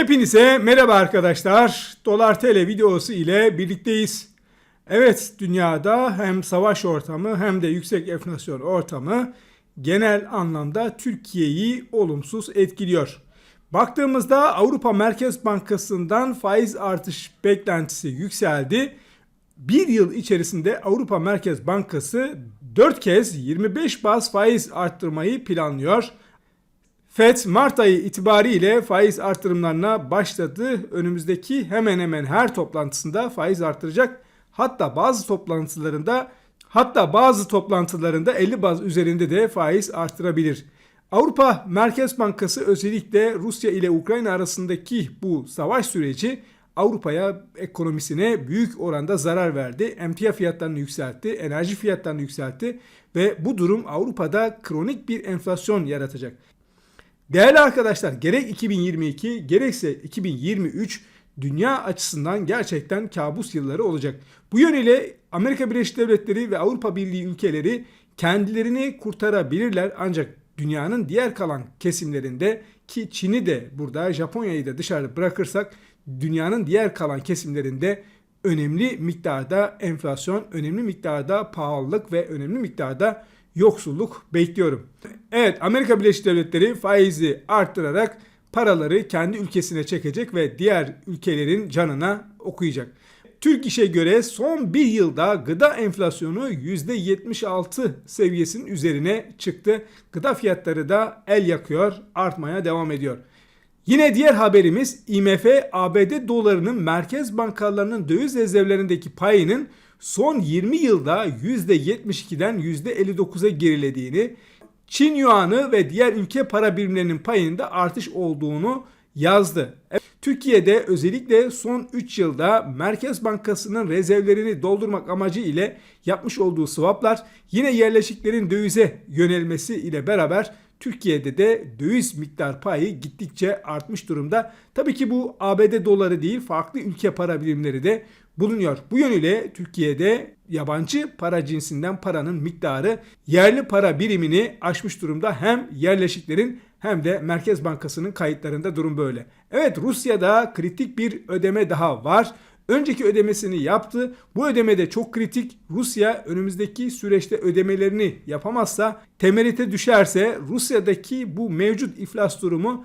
Hepinize merhaba arkadaşlar. Dolar TL videosu ile birlikteyiz. Evet dünyada hem savaş ortamı hem de yüksek enflasyon ortamı genel anlamda Türkiye'yi olumsuz etkiliyor. Baktığımızda Avrupa Merkez Bankası'ndan faiz artış beklentisi yükseldi. Bir yıl içerisinde Avrupa Merkez Bankası 4 kez 25 bas faiz arttırmayı planlıyor. FED Mart ayı itibariyle faiz artırımlarına başladı. Önümüzdeki hemen hemen her toplantısında faiz artıracak. Hatta bazı toplantılarında hatta bazı toplantılarında 50 baz üzerinde de faiz artırabilir. Avrupa Merkez Bankası özellikle Rusya ile Ukrayna arasındaki bu savaş süreci Avrupa'ya ekonomisine büyük oranda zarar verdi. Emtia fiyatlarını yükseltti, enerji fiyatlarını yükseltti ve bu durum Avrupa'da kronik bir enflasyon yaratacak. Değerli arkadaşlar gerek 2022 gerekse 2023 dünya açısından gerçekten kabus yılları olacak. Bu yönüyle Amerika Birleşik Devletleri ve Avrupa Birliği ülkeleri kendilerini kurtarabilirler ancak dünyanın diğer kalan kesimlerinde ki Çin'i de burada Japonya'yı da dışarı bırakırsak dünyanın diğer kalan kesimlerinde önemli miktarda enflasyon, önemli miktarda pahalılık ve önemli miktarda yoksulluk bekliyorum. Evet Amerika Birleşik Devletleri faizi arttırarak paraları kendi ülkesine çekecek ve diğer ülkelerin canına okuyacak. Türk İş'e göre son bir yılda gıda enflasyonu %76 seviyesinin üzerine çıktı. Gıda fiyatları da el yakıyor, artmaya devam ediyor. Yine diğer haberimiz IMF ABD dolarının merkez bankalarının döviz rezervlerindeki payının son 20 yılda %72'den %59'a gerilediğini, Çin Yuan'ı ve diğer ülke para birimlerinin payında artış olduğunu yazdı. Türkiye'de özellikle son 3 yılda Merkez Bankası'nın rezervlerini doldurmak amacı ile yapmış olduğu swaplar yine yerleşiklerin dövize yönelmesi ile beraber Türkiye'de de döviz miktar payı gittikçe artmış durumda. Tabii ki bu ABD doları değil farklı ülke para birimleri de bulunuyor. Bu yönüyle Türkiye'de yabancı para cinsinden paranın miktarı yerli para birimini aşmış durumda. Hem yerleşiklerin hem de Merkez Bankası'nın kayıtlarında durum böyle. Evet Rusya'da kritik bir ödeme daha var. Önceki ödemesini yaptı. Bu ödemede çok kritik. Rusya önümüzdeki süreçte ödemelerini yapamazsa, temerite düşerse Rusya'daki bu mevcut iflas durumu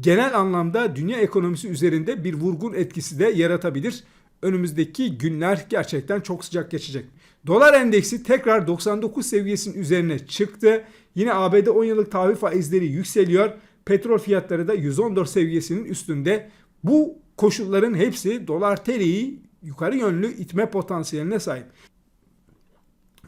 genel anlamda dünya ekonomisi üzerinde bir vurgun etkisi de yaratabilir. Önümüzdeki günler gerçekten çok sıcak geçecek. Dolar endeksi tekrar 99 seviyesinin üzerine çıktı. Yine ABD 10 yıllık tahvil faizleri yükseliyor. Petrol fiyatları da 114 seviyesinin üstünde. Bu koşulların hepsi dolar TL'yi yukarı yönlü itme potansiyeline sahip.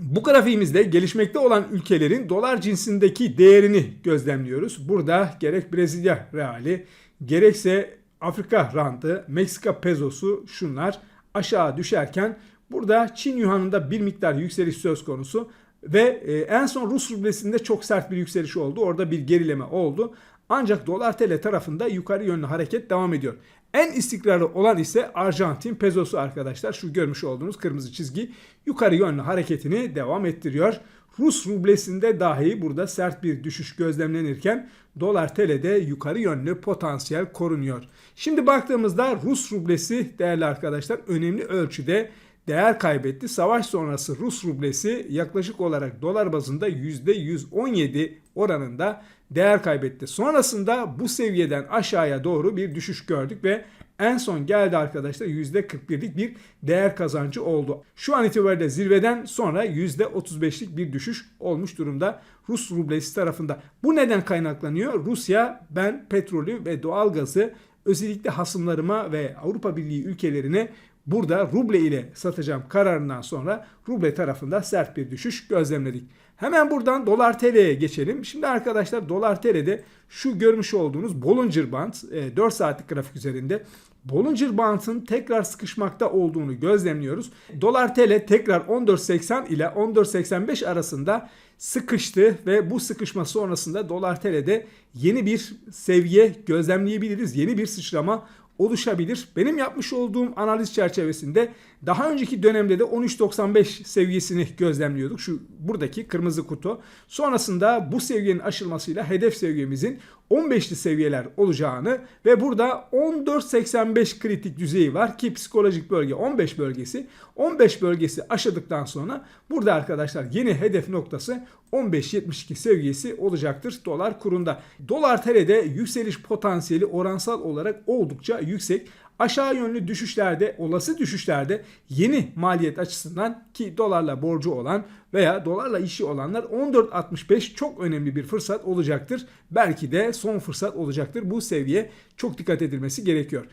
Bu grafiğimizde gelişmekte olan ülkelerin dolar cinsindeki değerini gözlemliyoruz. Burada gerek Brezilya reali, gerekse Afrika rantı, Meksika pezosu şunlar aşağı düşerken burada Çin yuanında bir miktar yükseliş söz konusu ve e, en son Rus rublesinde çok sert bir yükseliş oldu. Orada bir gerileme oldu. Ancak dolar TL tarafında yukarı yönlü hareket devam ediyor. En istikrarlı olan ise Arjantin pezosu arkadaşlar. Şu görmüş olduğunuz kırmızı çizgi yukarı yönlü hareketini devam ettiriyor. Rus rublesinde dahi burada sert bir düşüş gözlemlenirken dolar TL'de yukarı yönlü potansiyel korunuyor. Şimdi baktığımızda Rus rublesi değerli arkadaşlar önemli ölçüde değer kaybetti. Savaş sonrası Rus rublesi yaklaşık olarak dolar bazında %117 oranında değer kaybetti. Sonrasında bu seviyeden aşağıya doğru bir düşüş gördük ve en son geldi arkadaşlar %41'lik bir değer kazancı oldu. Şu an itibariyle zirveden sonra %35'lik bir düşüş olmuş durumda Rus rublesi tarafında. Bu neden kaynaklanıyor? Rusya ben petrolü ve doğalgazı özellikle hasımlarıma ve Avrupa Birliği ülkelerine burada ruble ile satacağım kararından sonra ruble tarafında sert bir düşüş gözlemledik. Hemen buradan dolar TL'ye geçelim. Şimdi arkadaşlar dolar TL'de şu görmüş olduğunuz Bollinger Band 4 saatlik grafik üzerinde Bollinger Band'ın tekrar sıkışmakta olduğunu gözlemliyoruz. Dolar TL tekrar 14.80 ile 14.85 arasında sıkıştı ve bu sıkışma sonrasında dolar TL'de yeni bir seviye gözlemleyebiliriz. Yeni bir sıçrama oluşabilir. Benim yapmış olduğum analiz çerçevesinde daha önceki dönemde de 13.95 seviyesini gözlemliyorduk. Şu buradaki kırmızı kutu. Sonrasında bu seviyenin aşılmasıyla hedef seviyemizin 15'li seviyeler olacağını ve burada 14.85 kritik düzeyi var ki psikolojik bölge 15 bölgesi. 15 bölgesi aşıldıktan sonra burada arkadaşlar yeni hedef noktası 15.72 seviyesi olacaktır dolar kurunda. Dolar TL'de yükseliş potansiyeli oransal olarak oldukça yüksek. Aşağı yönlü düşüşlerde, olası düşüşlerde yeni maliyet açısından ki dolarla borcu olan veya dolarla işi olanlar 14.65 çok önemli bir fırsat olacaktır. Belki de son fırsat olacaktır. Bu seviye çok dikkat edilmesi gerekiyor.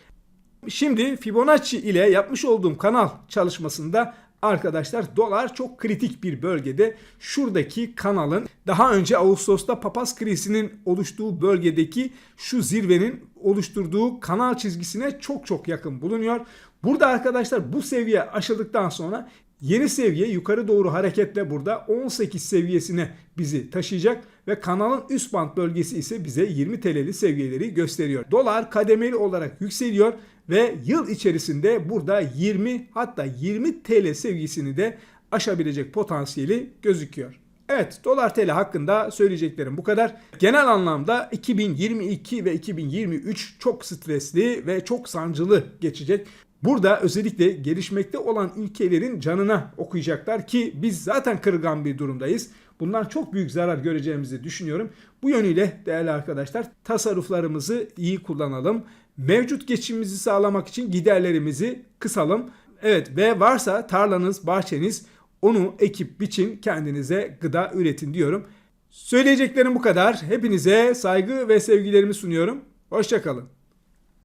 Şimdi Fibonacci ile yapmış olduğum kanal çalışmasında arkadaşlar dolar çok kritik bir bölgede. Şuradaki kanalın daha önce Ağustos'ta papaz krizinin oluştuğu bölgedeki şu zirvenin oluşturduğu kanal çizgisine çok çok yakın bulunuyor. Burada arkadaşlar bu seviye aşıldıktan sonra Yeni seviye yukarı doğru hareketle burada 18 seviyesine bizi taşıyacak ve kanalın üst band bölgesi ise bize 20 TL'li seviyeleri gösteriyor. Dolar kademeli olarak yükseliyor ve yıl içerisinde burada 20 hatta 20 TL seviyesini de aşabilecek potansiyeli gözüküyor. Evet dolar TL hakkında söyleyeceklerim bu kadar. Genel anlamda 2022 ve 2023 çok stresli ve çok sancılı geçecek. Burada özellikle gelişmekte olan ülkelerin canına okuyacaklar ki biz zaten kırılgan bir durumdayız. Bundan çok büyük zarar göreceğimizi düşünüyorum. Bu yönüyle değerli arkadaşlar tasarruflarımızı iyi kullanalım. Mevcut geçimimizi sağlamak için giderlerimizi kısalım. Evet ve varsa tarlanız, bahçeniz onu ekip biçin kendinize gıda üretin diyorum. Söyleyeceklerim bu kadar. Hepinize saygı ve sevgilerimi sunuyorum. Hoşçakalın.